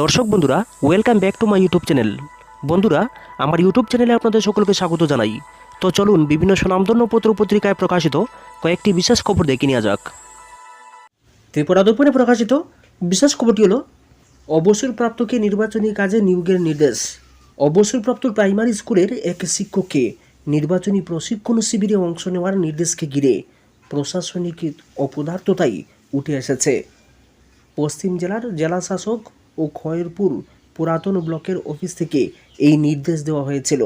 দর্শক বন্ধুরা welcome back to my YouTube channel বন্ধুরা, আমার ইউটিউব চ্যানেলে আপনাদের সকলকে স্বাগত জানাই। তো চলুন বিভিন্ন সুনামধন্য পত্র পত্রিকায় প্রকাশিত কয়েকটি বিশেষ খবর দেখে নেওয়া যাক। ত্রিপুরা দর্পণে প্রকাশিত বিশেষ খবরটি হলো, অবসরপ্রাপ্তকে নির্বাচনী কাজে নিয়োগের নির্দেশ। অবসরপ্রাপ্ত প্রাইমারি স্কুলের এক শিক্ষককে নির্বাচনী প্রশিক্ষণ শিবিরে অংশ নেওয়ার নির্দেশকে ঘিরে প্রশাসনিক অপদার্থতাই উঠে এসেছে। পশ্চিম জেলার জেলা শাসক ও খয়েরপুর পুরাতন ব্লকের অফিস থেকে এই নির্দেশ দেওয়া হয়েছিল।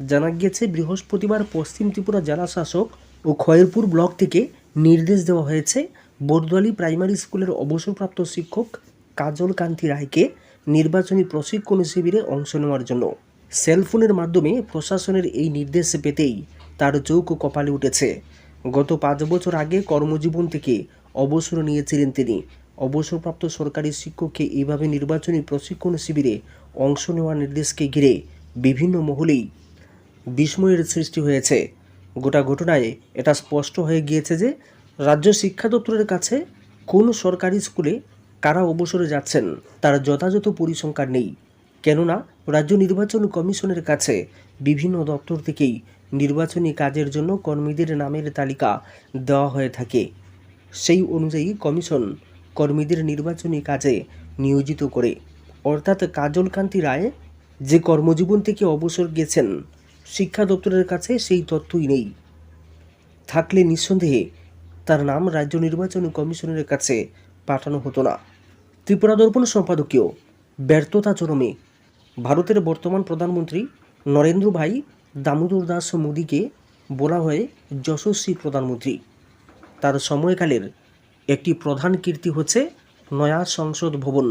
জানা গিয়েছে, বৃহস্পতিবার পশ্চিম ত্রিপুরা জেলা শাসক ও খয়েরপুর ব্লক থেকে নির্দেশ দেওয়া হয়েছে বরদোয়ালি প্রাইমারি স্কুলের অবসরপ্রাপ্ত শিক্ষক কাজল কান্তি রায়কে নির্বাচনী প্রশিক্ষণ শিবিরে অংশ নেওয়ার জন্য। সেলফোনের মাধ্যমে প্রশাসনের এই নির্দেশ পেতেই তার চৌক কপালে উঠেছে। গত পাঁচ বছর আগে কর্মজীবন থেকে অবসর নিয়েছিলেন তিনি। অবসরপ্রাপ্ত সরকারি শিক্ষককে এইভাবে নির্বাচনী প্রশিক্ষণ শিবিরে অংশ নেওয়ার নির্দেশকে ঘিরে বিভিন্ন মহলেই বিস্ময়ের সৃষ্টি হয়েছে। গোটা ঘটনায় এটা স্পষ্ট হয়ে গিয়েছে যে রাজ্য শিক্ষা দপ্তরের কাছে কোন সরকারি স্কুলে কারা অবসরে যাচ্ছেন তার যথাযথ পরিসংখ্যান নেই। কেননা রাজ্য নির্বাচন কমিশনের কাছে বিভিন্ন দপ্তর থেকেই নির্বাচনী কাজের জন্য কর্মীদের নামের তালিকা দেওয়া হয়ে থাকে। সেই অনুযায়ী কমিশন কর্মীদের নির্বাচনী কাজে নিয়োজিত করে। অর্থাৎ কাজল কান্তি রায় যে কর্মজীবন থেকে অবসর গেছেন, শিক্ষা দপ্তরের কাছে সেই তথ্যই নেই। থাকলে নিঃসন্দেহে তার নাম রাজ্য নির্বাচন কমিশনের কাছে পাঠানো হতো না। ত্রিপুরা দর্পণ সম্পাদকীয় ব্যর্থতা চরমে। ভারতের বর্তমান প্রধানমন্ত্রী নরেন্দ্র ভাই দামোদর দাস মোদীকে বলা হয় যশস্বী প্রধানমন্ত্রী। তার সময়কালের একটি প্রধান কীর্তি হচ্ছে নয়া সংসদ ভবন।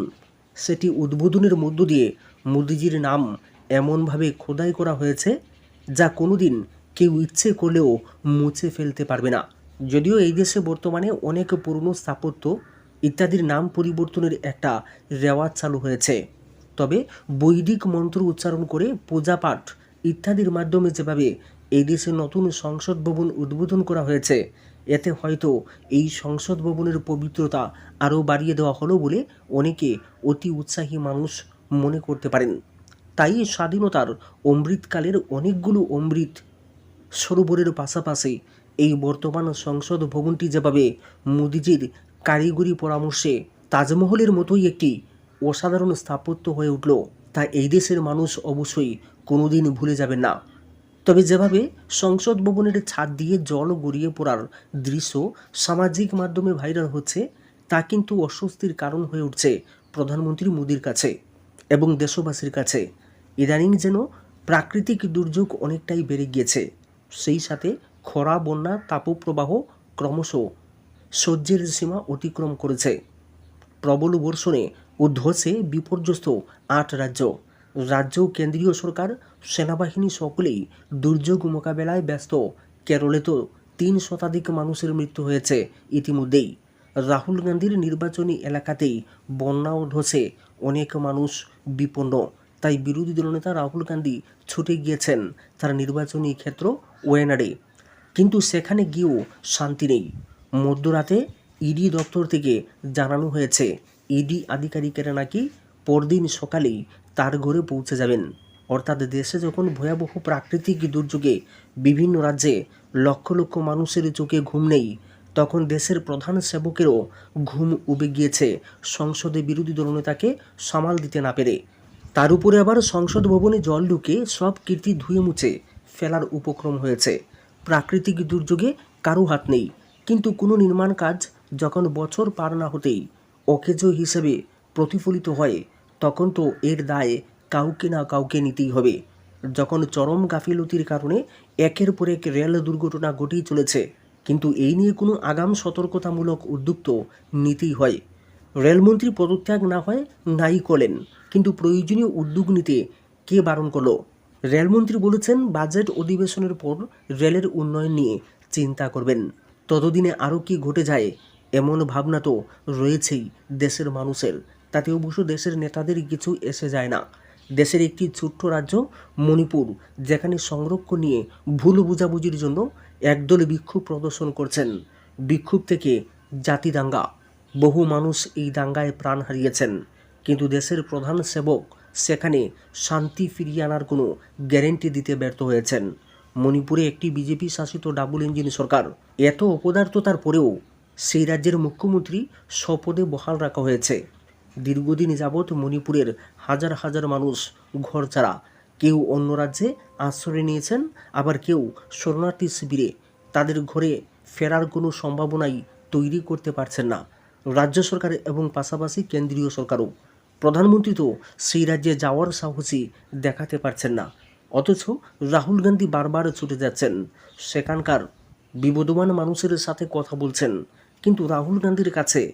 সেটি উদ্বোধনের মধ্য দিয়ে মোদিজির নাম এমনভাবে খোদাই করা হয়েছে যা কোনোদিন কেউ ইচ্ছে করলেও মুছে ফেলতে পারবে না। যদিও এই দেশে বর্তমানে অনেক পুরনো স্থাপত্য ইত্যাদির নাম পরিবর্তনের একটা রেওয়াজ চালু হয়েছে। তবে বৈদিক মন্ত্র উচ্চারণ করে পূজাপাঠ ইত্যাদির মাধ্যমে যেভাবে এই দেশে নতুন সংসদ ভবন উদ্বোধন করা হয়েছে এতে হয়তো এই সংসদ ভবনের পবিত্রতা আরও বাড়িয়ে দেওয়া হলো বলে অনেকে অতি উৎসাহী মানুষ মনে করতে পারেন। তাই স্বাধীনতার অমৃতকালের অনেকগুলো অমৃত সরোবরের পাশাপাশি এই বর্তমান সংসদ ভবনটি যেভাবে মোদিজির কারিগরি পরামর্শে তাজমহলের মতোই একটি অসাধারণ স্থাপত্য হয়ে উঠল, তা এই দেশের মানুষ অবশ্যই কোনোদিন ভুলে যাবেন না। তবে যেভাবে সংসদ ভবনের ছাদ দিয়ে জল গড়িয়ে পড়ার দৃশ্য সামাজিক মাধ্যমে ভাইরাল হচ্ছে, তা কিন্তু অস্বস্তির কারণ হয়ে উঠছে প্রধানমন্ত্রী মোদীর কাছে এবং দেশবাসীর কাছে। ইদানিং যেন প্রাকৃতিক দুর্যোগ অনেকটাই বেড়ে গিয়েছে। সেই সাথে খরা, বন্যা, তাপপ্রবাহ ক্রমশ সহ্যের সীমা অতিক্রম করেছে। প্রবল বর্ষণে ও ধসে বিপর্যস্ত আট রাজ্য। রাজ্য কেন্দ্রীয় সরকার সেনাবাহিনী সকলেই দুর্যোগ মোকাবেলায় ব্যস্ত। কেরলে তো তিন শতাধিক মানুষের মৃত্যু হয়েছে ইতিমধ্যেই। রাহুল গান্ধীর নির্বাচনী এলাকাতেই বন্যা ও ধসে অনেক মানুষ বিপন্ন। তাই বিরোধী দলনেতা রাহুল গান্ধী ছুটে গিয়েছেন তার নির্বাচনী ক্ষেত্র ওয়েনাডে। কিন্তু সেখানে গিয়েও শান্তি নেই। মধ্যরাতে ইডি দপ্তর থেকে জানানো হয়েছে, ইডি আধিকারিকেরা নাকি পরদিন সকালেই তার ঘরে পৌঁছে যাবেন। অর্থাৎ দেশে যখন ভয়াবহ প্রাকৃতিক দুর্যোগে বিভিন্ন রাজ্যে লক্ষ লক্ষ মানুষের চোখে ঘুম নেই, তখন দেশের প্রধান সেবকেরও ঘুম উবে গিয়েছে। সংসদে বিরোধী দলনেতাকে সামাল দিতে না পেরে। তার উপরে আবার সংসদ ভবনে জল ঢুকে সব কীর্তি ধুয়ে মুছে ফেলার উপক্রম হয়েছে। প্রাকৃতিক দুর্যোগে কারও হাত নেই, কিন্তু কোনো নির্মাণ কাজ যখন বছর পার না হতেই অকেজো হিসেবে প্রতিফলিত হয়, তখন তো এর দায় কাউকে না কাউকে নিতেই হবে। যখন চরম গাফিলতির কারণে একের পর এক রেল দুর্ঘটনা ঘটেই চলেছে, কিন্তু এই নিয়ে কোনো আগাম সতর্কতামূলক উদ্যোগ তো নিতেই হয়। রেলমন্ত্রী পদত্যাগ না হয় নাই করেন কিন্তু প্রয়োজনীয় উদ্যোগ নিতে কে বারণ করল? রেলমন্ত্রী বলেছেন, বাজেট অধিবেশনের পর রেলের উন্নয়ন নিয়ে চিন্তা করবেন। ততদিনে আরও কি ঘটে যায়, এমন ভাবনা তো রয়েছেই দেশের মানুষের। তাতে অবশ্য দেশের নেতাদের কিছু এসে যায় না। দেশের একটি ছোট্ট রাজ্য মণিপুর, যেখানে সংরক্ষণ নিয়ে ভুল বুঝাবুঝির জন্য একদল বিক্ষোভ প্রদর্শন করছেন। বিক্ষোভ থেকে জাতি দাঙ্গা। বহু মানুষ এই দাঙ্গায় প্রাণ হারিয়েছেন। কিন্তু দেশের প্রধান সেবক সেখানে শান্তি ফিরিয়ে আনার কোনো গ্যারেন্টি দিতে ব্যর্থ হয়েছেন। মণিপুরে একটি বিজেপি শাসিত ডাবল ইঞ্জিন সরকার। এত অপদার্থতার পরেও সেই রাজ্যের মুখ্যমন্ত্রী স্বপদে বহাল রাখা হয়েছে। দীর্ঘদিন যাবৎ মণিপুরের হাজার হাজার মানুষ ঘর ছাড়া। কেউ অন্য রাজ্যে আশ্রয় নিয়েছেন, আবার কেউ শরণার্থী শিবিরে। তাদের ঘরে ফেরার কোনো সম্ভাবনাই তৈরি করতে পারছেন না। রাজ্য সরকার এবং পাশাপাশি কেন্দ্রীয় সরকারও। প্রধানমন্ত্রী তো সেই রাজ্যে যাওয়ার সাহসী দেখাতে পারছেন না। অথচ রাহুল গান্ধী বারবার ছুটে যাচ্ছেন। সেখানকার বিবদমান মানুষের সাথে কথা বলছেন। কিন্তু রাহুল গান্ধীর কাছে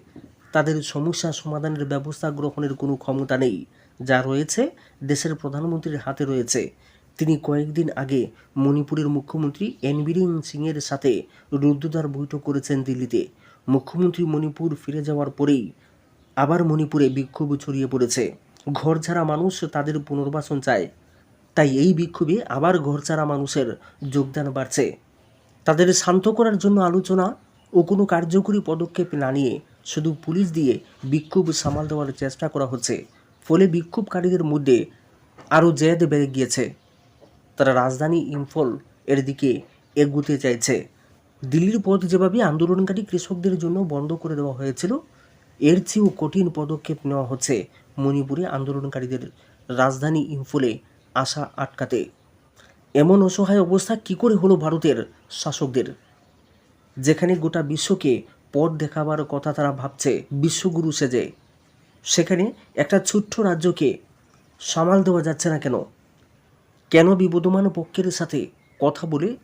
তাদের সমস্যা সমাধানের ব্যবস্থা গ্রহণের কোনো ক্ষমতা নেই। যা রয়েছে দেশের প্রধানমন্ত্রীর হাতে রয়েছে। তিনি কয়েকদিন আগে মণিপুরের মুখ্যমন্ত্রী এন বীরেন সিংয়ের সাথে রুদ্ধদ্বার বৈঠক করেছেন দিল্লিতে। মুখ্যমন্ত্রী মণিপুর ফিরে যাওয়ার পরেই আবার মণিপুরে বিক্ষোভ ছড়িয়ে পড়েছে। ঘর ছাড়া মানুষ তাদের পুনর্বাসন চায়। তাই এই বিক্ষোভে আবার ঘর ছাড়া মানুষের যোগদান বাড়ছে। তাদের শান্ত করার জন্য আলোচনা ও কোনো কার্যকরী পদক্ষেপ না নিয়ে শুধু পুলিশ দিয়ে বিক্ষোভ সামাল দেওয়ার চেষ্টা করা হচ্ছে। ফলে বিক্ষোভকারীদের মধ্যে আরও জেদ বেড়ে গিয়েছে। তারা রাজধানী ইম্ফল এর দিকে এগুতে চাইছে। দিল্লির পথ যেভাবে আন্দোলনকারী কৃষকদের জন্য বন্ধ করে দেওয়া হয়েছিল, এর চেয়েও কঠিন পদক্ষেপ নেওয়া হচ্ছে মণিপুরে আন্দোলনকারীদের রাজধানী ইম্ফলে আসা আটকাতে। এমন অসহায় অবস্থা কী করে হলো ভারতের শাসকদের? যেখানে গোটা বিশ্বকে পথ দেখাবার কথা তারা ভাবছে, বিশ্বগুরু সেজে। সেখানে একটা ছোট্ট রাজ্যকে সামাল দেওয়া যাচ্ছে না কেন? কেন বিবদমান পক্ষের সাথে কথা বলে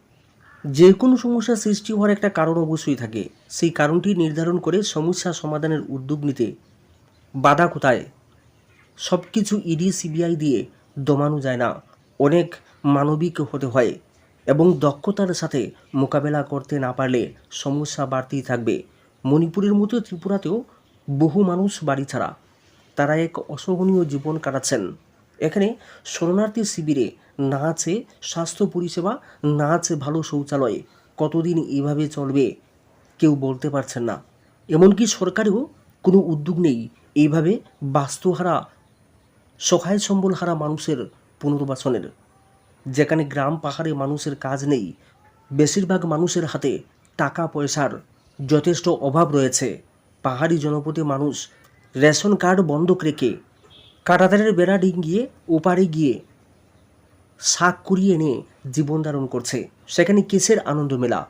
যে কোনো সমস্যা সৃষ্টি হওয়ার একটা কারণ অবশ্যই থাকে। সেই কারণটি নির্ধারণ করে সমস্যা সমাধানের উদ্যোগ নিতে বাধা কোথায়? সব কিছু ইডি, সিবিআই দিয়ে দমানো যায় না। অনেক মানবিক হতে হয় এবং দক্ষতার সাথে মোকাবেলা করতে না পারলে সমস্যা বাড়তেই থাকবে। মণিপুরের মতো ত্রিপুরাতেও বহু মানুষ বাড়ি ছাড়া। তারা এক অসহনীয় জীবন কাটাচ্ছেন। এখানে শরণার্থী শিবিরে না আছে স্বাস্থ্য পরিষেবা না আছে ভালো শৌচালয়। কতদিন এভাবে চলবে কেউ বলতে পারছেন না। এমনকি সরকারেও কোনো উদ্যোগ নেই এইভাবে বাস্তুহারা, সহায় সম্বল হারা মানুষের পুনর্বাসনের। যেখানে গ্রাম পাহাড়ে মানুষের কাজ নেই, বেশিরভাগ মানুষের হাতে টাকা পয়সার যথেষ্ট অভাব রয়েছে। পাহাড়ি জনপদে মানুষ রেশন কার্ড বন্ধক রেখে কাটাতারের বেড়া ডিঙ্গিয়ে ওপারে গিয়ে শাক কুড়িয়ে এনে জীবন ধারণ করছে। সেখানে কিসের আনন্দ মেলা?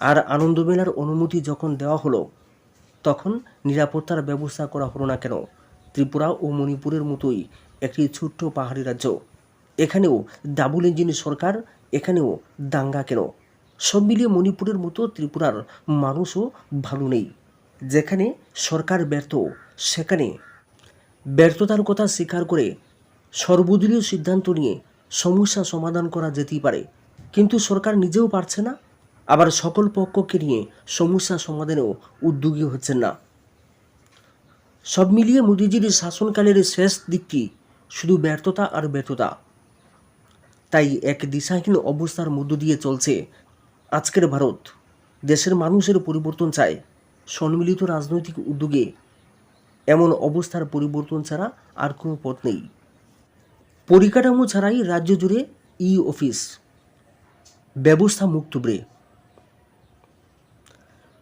আর আনন্দ মেলার অনুমতি যখন দেওয়া হলো, তখন নিরাপত্তার ব্যবস্থা করা হলো না কেন? ত্রিপুরা ও মণিপুরের মতোই একটি ছোট্ট পাহাড়ি রাজ্য। এখানেও ডাবল ইঞ্জিন সরকার, এখানেও দাঙ্গা কেন? সব মিলিয়ে মণিপুরের মতো ত্রিপুরার মানুষও ভালো নেই। যেখানে সরকার ব্যর্থ, সেখানে ব্যর্থতার কথা স্বীকার করে সর্বদলীয় সিদ্ধান্ত নিয়ে সমস্যা সমাধান করা যেতেই পারে। কিন্তু সরকার নিজেও পারছে না। আবার সকল পক্ষকে নিয়ে সমস্যা সমাধানেও উদ্যোগী হচ্ছেন না। সব মিলিয়ে মোদিজির শাসনকালের শেষ দিকটি শুধু ব্যর্থতা আর ব্যর্থতা। তাই এক দিশাহীন অবস্থার মধ্য দিয়ে চলছে আজকের ভারত দেশের মানুষের পরিবর্তন চায়। সম্মিলিত রাজনৈতিক উদ্যোগে এমন অবস্থার পরিবর্তন ছাড়া আর কোনো পথ নেই। পরিকাঠামো ছাড়াই রাজ্য জুড়ে ই অফিস, ব্যবস্থা মুক্ত ব্রে।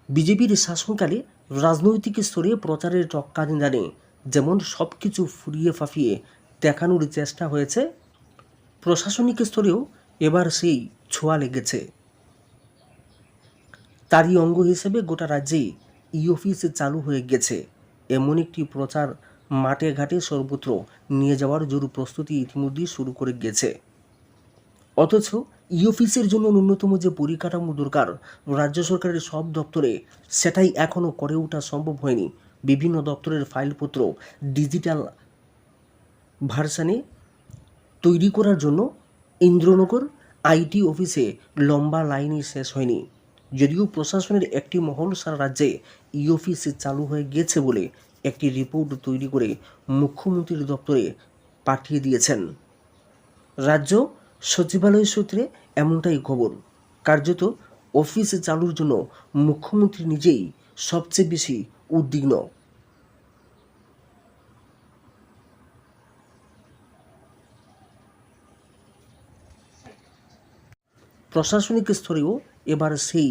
বিজেপির শাসনকালে রাজনৈতিক স্তরে প্রচারের জানে যেমন সব কিছু ফুরিয়ে ফাফিয়ে দেখানোর চেষ্টা হয়েছে, প্রশাসনিক স্তরেও এবার সেই ছোঁয়া লেগেছে। তারই অঙ্গ হিসেবে গোটা রাজ্যে ই অফিস চালু হয়ে গেছে। এমন একটি প্রচার মাঠে ঘাটে সর্বত্র নিয়ে যাওয়ার জোর প্রস্তুতি ইতিমধ্যেই শুরু করে গেছে। অথচ ই অফিসের জন্য ন্যূনতম যে পরিকাঠামো দরকার রাজ্য সরকারের সব দপ্তরে, সেটাই এখনও করে ওঠা সম্ভব হয়নি। বিভিন্ন দপ্তরের ফাইলপত্র ডিজিটাল ভার্সানে তৈরি করার জন্য ইন্দ্রনগর আইটি অফিসে লম্বা লাইনই শেষ হয়নি। যদিও প্রশাসনের একটি মহল সারা রাজ্যে ই অফিস চালু হয়ে গেছে বলে একটি রিপোর্ট তৈরি করে মুখ্যমন্ত্রীর দপ্তরে পাঠিয়ে দিয়েছেন। রাজ্য সচিবালয় সূত্রে এমনটাই খবর। কার্যত অফিস চালুর জন্য মুখ্যমন্ত্রী নিজেই সবচেয়ে বেশি উদ্বিগ্ন। প্রশাসনিক স্তরেও এবার সেই